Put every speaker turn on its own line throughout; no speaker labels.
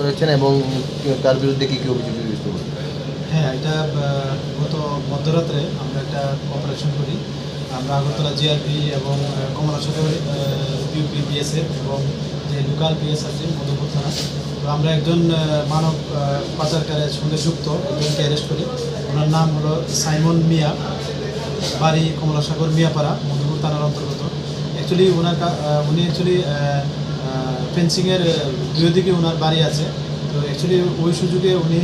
করেছেন এবং তার বিরুদ্ধে কি কি অভিযোগ
হ্যাঁ এটা গত মধ্যরাত্রে আমরা একটা অপারেশন করি। আমরা আগরতলা জিআরপি এবং আহ, কমলাসাগর ইউপি বিএসএফ এবং যে লোকাল বিএস আছে মধুপুর থানা তো আমরা একজন মানব পাচারকারের সঙ্গে যুক্ত একজনকে অ্যারেস্ট করি। ওনার নাম হলো সাইমন মিয়া বাড়ি কমলাসাগর মিয়াপাড়া মধুপুর থানার অন্তর্গত। অ্যাকচুয়ালি ওনার উনি অ্যাকচুয়ালি ফেন্সিংয়ের দুই দিকে ওনার বাড়ি আছে। তো অ্যাকচুয়ালি ওই সুযোগে উনি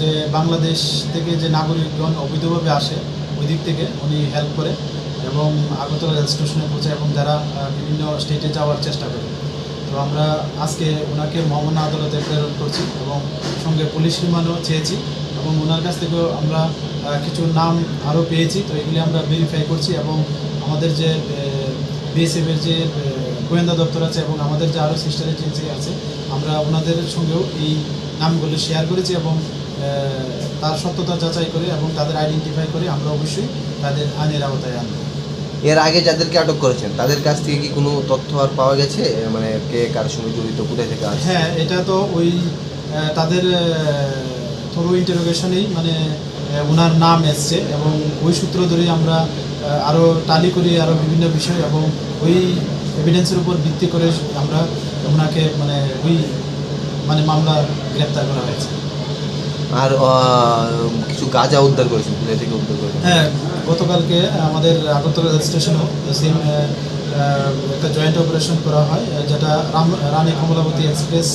যে বাংলাদেশ থেকে যে নাগরিকগণ অবৈধভাবে আসে, ওই দিক থেকে উনি হেল্প করে এবং আগরতলা রেল স্টেশনে পৌঁছে এবং যারা বিভিন্ন স্টেটে যাওয়ার চেষ্টা করে। তো আমরা আজকে ওনাকে মহামান্য আদালতে প্রেরণ করছি এবং সঙ্গে পুলিশ রিমান্ডও চেয়েছি এবং ওনার কাছ থেকেও আমরা কিছু নাম আরও পেয়েছি। তো এগুলি আমরা ভেরিফাই করছি এবং আমাদের যে বিএসএফের যে গোয়েন্দা দপ্তর আছে এবং আমাদের যে আরও সিস্টার এজেন্সি আছে আমরা ওনাদের সঙ্গেও এই নামগুলো শেয়ার করেছি এবং তার সত্যতা যাচাই করে এবং তাদের আইডেন্টিফাই করে আমরা অবশ্যই তাদের আইনের আওতায় আনব।
এর আগে যাদেরকে আটক করেছেন তাদের কাছ থেকে কি কোনো তথ্য আর পাওয়া গেছে? মানে কে কার সঙ্গে জড়িত কোথায় থেকে
হ্যাঁ এটা তো ওই তাদের থ্রু ইন্টারোগেশনেই মানে ওনার নাম এসছে এবং ওই সূত্র ধরেই আমরা আরও টালি করি আরও বিভিন্ন বিষয় এবং ওই এভিডেন্সের উপর ভিত্তি করে আমরা ওনাকে মানে ওই মানে মামলা গ্রেপ্তার করা হয়েছে।
আর কিছু গাঁজা উদ্ধার করেছেন থেকে উদ্ধার করেছেন?
হ্যাঁ গতকালকে আমাদের আগরতলা রেল স্টেশনেও সেম একটা জয়েন্ট অপারেশন করা হয় যেটা রাম রানী কমলাবতী এক্সপ্রেস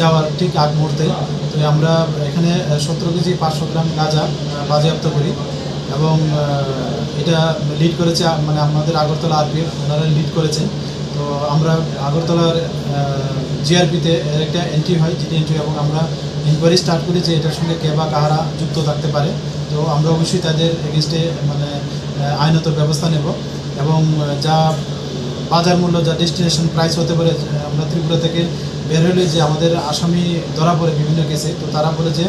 যাওয়ার ঠিক আগ মুহূর্তে। তো আমরা এখানে সতেরো কেজি পাঁচশো গ্রাম গাঁজা বাজেয়াপ্ত করি এবং এটা লিড করেছে মানে আমাদের আগরতলা আরপিএফ ওনারা লিড করেছেন তো আমরা আগরতলার জিআরপিতে একটা এন্ট্রি হয় জিডি এন্ট্রি এবং আমরা ইনকোয়ারি স্টার্ট করি যে এটার সঙ্গে কে বা কাহারা যুক্ত থাকতে পারে। তো আমরা অবশ্যই তাদের এগেনস্টে মানে আইনত ব্যবস্থা নেব এবং যা বাজার মূল্য, যা ডেস্টিনেশন প্রাইস হতে পারে আমরা ত্রিপুরা থেকে বের হলে যে আমাদের আসামি ধরা পড়ে বিভিন্ন কেসে তো তারা বলে যে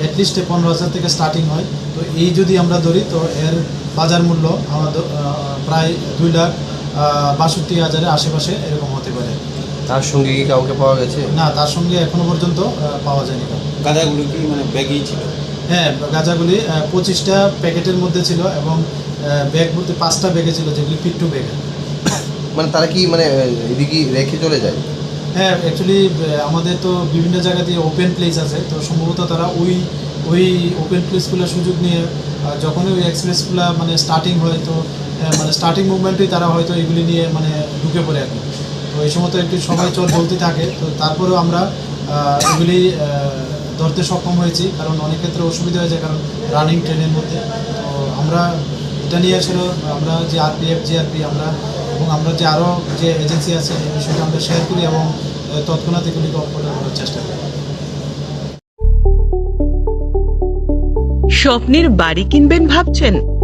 অ্যাটলিস্ট পনেরো হাজার থেকে স্টার্টিং হয়। তো এই যদি আমরা ধরি, তো এর বাজার মূল্য আমাদের প্রায় দুই লাখ বাষট্টি হাজারের আশেপাশে এরকম হতে পারে।
তার সঙ্গে কি কাউকে পাওয়া গেছে?
না তার সঙ্গে এখনও পর্যন্ত পাওয়া যায়নি।
গাঁজাগুলো কি মানে ব্যাগেই ছিল?
হ্যাঁ গাঁজাগুলি পঁচিশটা প্যাকেটের মধ্যে ছিল এবং ব্যাগ বলতে পাঁচটা ব্যাগে ছিল যেগুলি পিট্টু ব্যাগ।
মানে তারা কি মানে এদিকে রেখে চলে যায়?
হ্যাঁ অ্যাকচুয়ালি আমাদের তো বিভিন্ন জায়গা দিয়ে ওপেন প্লেস আছে তো সম্ভবত তারা ওই ওই ওপেন প্লেসগুলোর সুযোগ নিয়ে যখনই ওই এক্সপ্রেসগুলো মানে স্টার্টিং হয় তো মানে স্টার্টিং মুভমেন্টেই তারা হয়তো এগুলি নিয়ে মানে ঢুকে পড়ে আর তো এই সময় তো একটু সবাই চল চলতে থাকে। তো তারপরেও আমরা এগুলি ধরতে সক্ষম হয়েছি। কারণ অনেক ক্ষেত্রে অসুবিধা হয়েছে কারণ রানিং ট্রেনের মধ্যে। তো আমরা, এটা নিয়ে আসলে আমরা যে আরপিএফ জিআরপি আমরা এবং আমরা যে আরও যে এজেন্সি আছে, এই বিষয়টা আমরা শেয়ার করি এবং তৎক্ষণাৎ এগুলিকে অপরাধ করার চেষ্টা করি।
স্বপ্নের বাড়ি কিনবেন ভাবছেন?